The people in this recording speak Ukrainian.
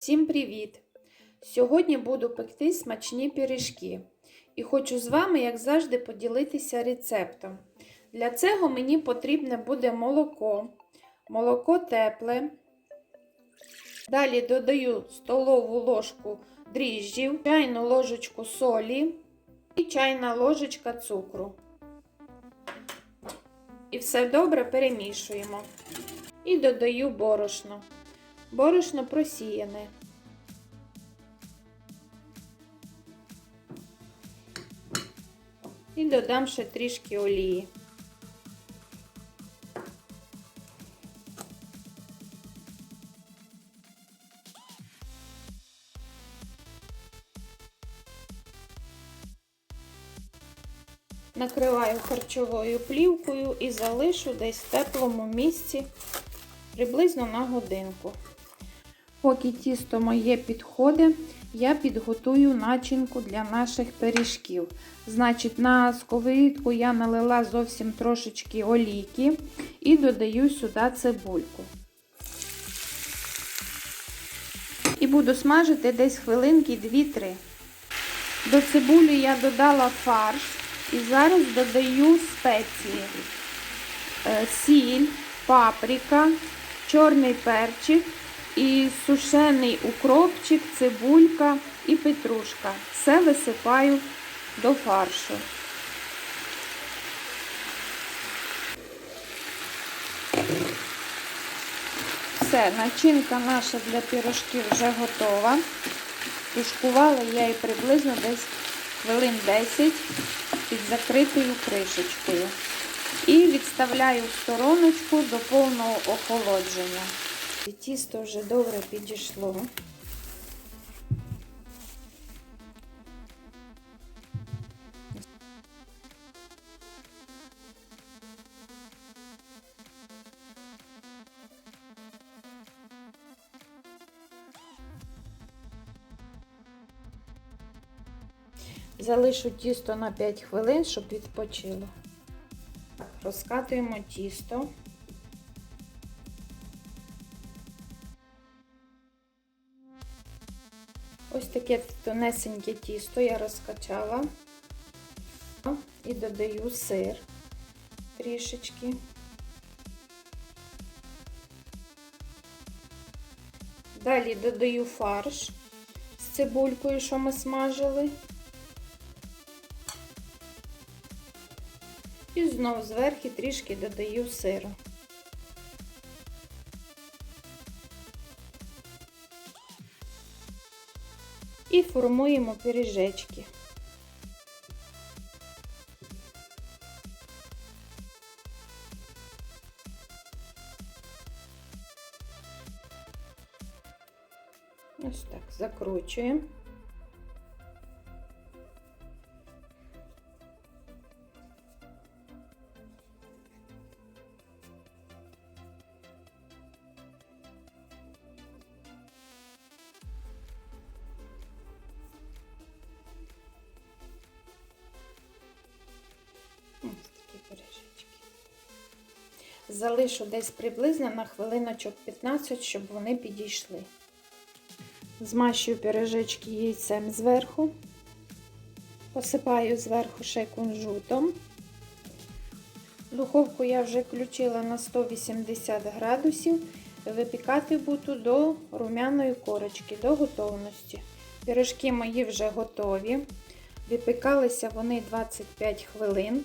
Всім привіт! Сьогодні буду пекти смачні пиріжки і хочу з вами, як завжди, поділитися рецептом. Для цього мені потрібне буде молоко, молоко тепле. Далі додаю столову ложку дріжджів, чайну ложечку солі і чайна ложечка цукру. І все добре перемішуємо. І додаю борошно. Борошно просіяне. І додам ще трішки олії. Накриваю харчовою плівкою і залишу десь в теплому місці приблизно на годинку. Поки тісто моє підходить, я підготую начинку для наших пиріжків. Значить, на сковорідку я налила зовсім трошечки олійки і додаю сюди цибульку. І буду смажити десь хвилинки 2-3. До цибулі я додала фарш і зараз додаю спеції, сіль, паприка, чорний перчик і сушений укропчик, цибулька і петрушка. Все висипаю до фаршу. Все, начинка наша для пірожків вже готова. Тушкувала я її приблизно десь хвилин 10 під закритою кришечкою. І відставляю в стороночку до повного охолодження. І тісто вже добре підійшло. Залишу тісто на 5 хвилин, щоб відпочило. Розкатуємо тісто. Ось таке тонесеньке тісто я розкачала і додаю сир трішечки. Далі додаю фарш з цибулькою, що ми смажили. І знову зверху трішки додаю сиру. І формуємо пиріжечки. Ось так закручуємо. Залишу десь приблизно на хвилиночок 15, щоб вони підійшли. Змащую пиріжечки яйцем зверху, посипаю зверху ще кунжутом. Духовку я вже включила на 180 градусів. Випікати буду до румяної корочки, до готовності. Пиріжки мої вже готові. Випікалися вони 25 хвилин.